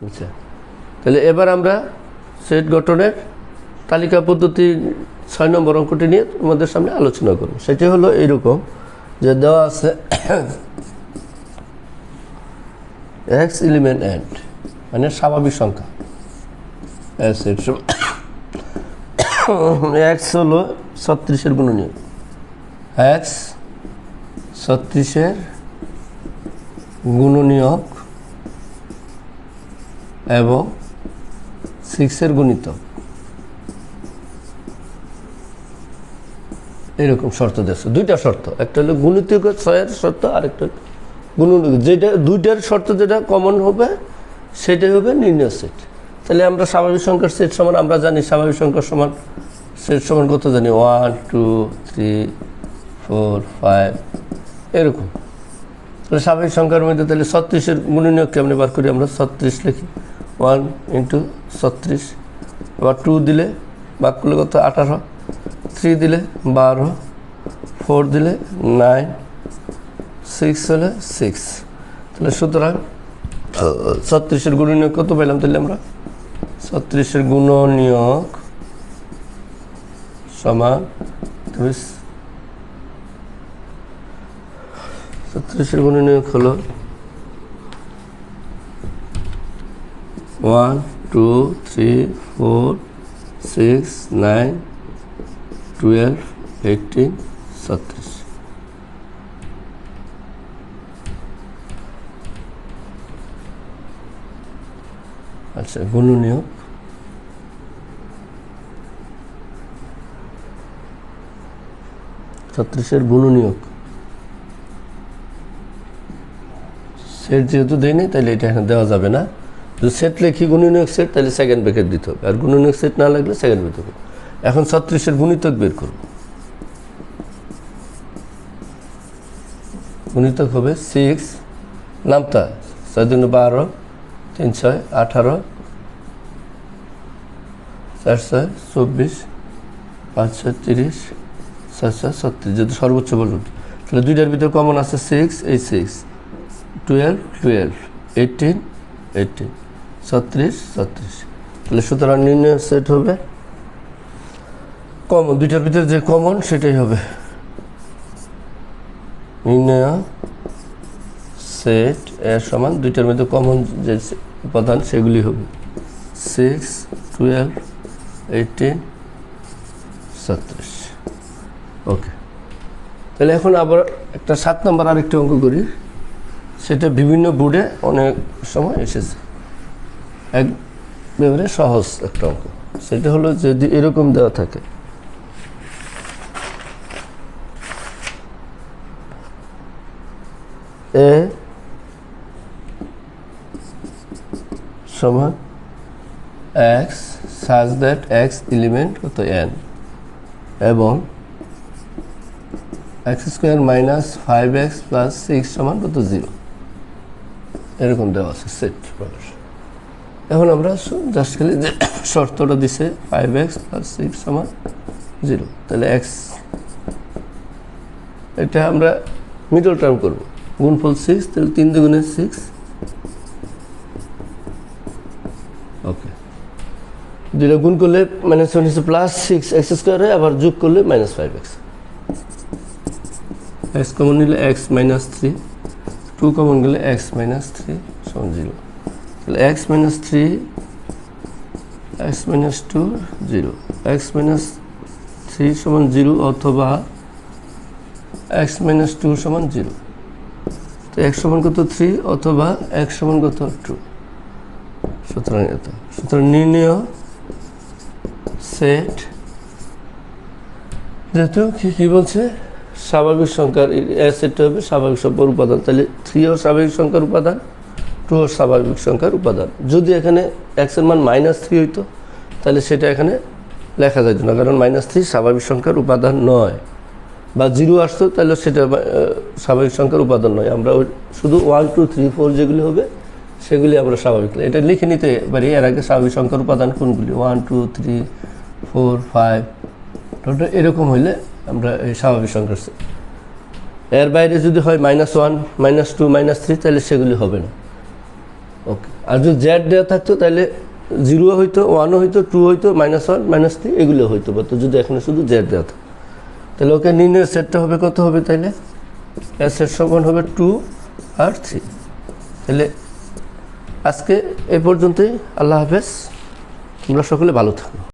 আচ্ছা। তাহলে এবার আমরা সেট গঠনের তালিকা পদ্ধতি ছয় নম্বর অঙ্কটি নিয়ে তোমাদের সামনে আলোচনা করব। সেটি হলো এইরকম যে দেওয়া আছে এক্স এলিমেন্ট অ্যান্ড মানে স্বাভাবিক সংখ্যা। এক্স হলো ছত্রিশের গুণনীয়। এক্স ছত্রিশের গুণনীয়ক এবং সিক্সের গুণিতক এরকম শর্ত দিয়েছে। দুইটা শর্ত। একটা হলো গুণিতক ছয়ের শর্ত, আরেকটা গুণ যেটা দুইটার শর্ত যেটা কমন হবে, সেটাই হবে নির্ণয় সেট তাহলে আমরা স্বাভাবিক সংখ্যার সেট সমান, আমরা জানি স্বাভাবিক সংখ্যার সমান সেট সমান কত জানি? One two three four five এরকম। তাহলে স্বাভাবিক সংখ্যার মধ্যে তাহলে ছত্রিশের গুণনীয় কেমনি বার করি, আমরা ছত্রিশ লিখি। ওয়ান ইন্টু ছত্রিশ আবার টু দিলে বাক করলে কত? আঠারো। থ্রি দিলে বারো। ফোর দিলে নাইন। সিক্স হলে সিক্স। তাহলে সুতরাং ছত্রিশের গুণনীয়ক কত পেলাম তাহলে আমরা? ছত্রিশের গুণনীয়ক সমান তুমি ছত্রিশের গুণনীয়ক হলো one two three four six nine twelve eighteen ছত্রিশ। আচ্ছা গুণনীয়ক ছত্রিশের গুণ নিয়োগ সেট যেহেতু দেয়নি, তাহলে এটা এখানে দেওয়া যাবে না। যদি সেট লেখি গুণনীয়ক সেট তাহলে সেকেন্ড ব্রেকেট দিতে হবে। আর গুণনীয়ক সেট না লাগলে সেকেন্ড ব্রেকেট হবে। এখন ছত্রিশের গুণিতক বের করব। গুণিতক হবে সিক্স নামতা, ছয় দিন বারো, তিন ছয়, আঠারো, চার ছয়, চব্বিশ, পাঁচ ছয়, তিরিশ, ছয় ছয়, ছত্রিশ। যদি সর্বোচ্চ বলুন তাহলে দুইটার ভিতরে কমন আছে সিক্স এই six twelve twelve eighteen eighteen ছত্রিশ ছত্রিশ। তাহলে সুতরাং নির্ণয় সেট হবে। কমন দুইটার ভিতরে যে কমন সেটাই হবে। নির্ণয় সেট এর সমান, দুইটার মধ্যে কমন যে উপাদান, সেগুলি হবে। সিক্স টুয়েলভ এইটিন ছত্রিশ। ওকে তাহলে এখন আবার একটা সাত নম্বর আরেকটা অঙ্ক করি। সেটা বিভিন্ন বোর্ডে অনেক সময় এসেছে। এক ব্যাপারে সহজ একটা অঙ্ক। সেটা হলো যদি এরকম দেওয়া থাকে। এ সমান x such that x element কত এন এবং x square minus five x plus six সমান কত জিরো এরকম দেওয়া আছে সেট প্রকাশ। এখন আমরা জাস্ট খালি যে শর্তটা দিছে ফাইভ এক্স প্লাস সিক্স সমান জিরো তাহলে এক্স এটা আমরা মিডল টার্ম করব। গুণফল সিক্স তাহলে তিন দুগুণে সিক্স ওকে দুইটা গুণ করলে মাইনাস ওয়ান হচ্ছে প্লাস সিক্স এক্স স্কোয়ার হয় আবার যোগ করলে minus five x x common নিলে x minus three two common গেলে এক্স মাইনাস থ্রি সমান জিরো তাহলে x minus three x minus two zero x minus three সমান জিরো অথবা এক্স মাইনাস টু সমান জিরো তো এক্স সমান কত থ্রি অথবা এক্স সমান কত টু সুতরাং এত সুতরাং নির্ণয় সেট যেহেতু কি, কী বলছে? স্বাভাবিক সংখ্যার সেটটা হবে স্বাভাবিক সংখ্যার উপাদান। তাহলে থ্রিও স্বাভাবিক সংখ্যার উপাদান। টুও স্বাভাবিক সংখ্যার উপাদান। যদি এখানে এক্সের মান মাইনাস থ্রি হইতো, তাহলে সেটা এখানে লেখা যেত না, কারণ মাইনাস থ্রি স্বাভাবিক সংখ্যার উপাদান নয়। বা জিরো আসতো, তাহলে সেটা স্বাভাবিক সংখ্যার উপাদান নয়। আমরা শুধু ওয়ান টু থ্রি ফোর যেগুলি হবে, সেগুলি আমরা স্বাভাবিক এটা লিখে নিতে পারি, এর আগে স্বাভাবিক সংখ্যার উপাদান কোনগুলি? One two three four five total এরকম হইলে আমরা এই স্বাভাবিক সংখ্যার এর বাইরে যদি হয় minus one minus two minus three তাহলে সেগুলি হবে না। ওকে আর যদি জেড দেওয়া থাকতো, তাহলে জিরো হইতো ওয়ানও হইতো টু হইতো মাইনাস ওয়ান মাইনাস থ্রি এগুলো হইতো। বা তো যদি এখানে শুধু জেড দেওয়া থাকতো, তাহলে ওকে নির্ণয়ের সেটটা হবে কত হবে তাহলে এর সমান হবে টু আর থ্রি তাহলে আজকে এ পর্যন্তই, আল্লাহ হাফেজ। তোমরা সকলে ভালো থাকো।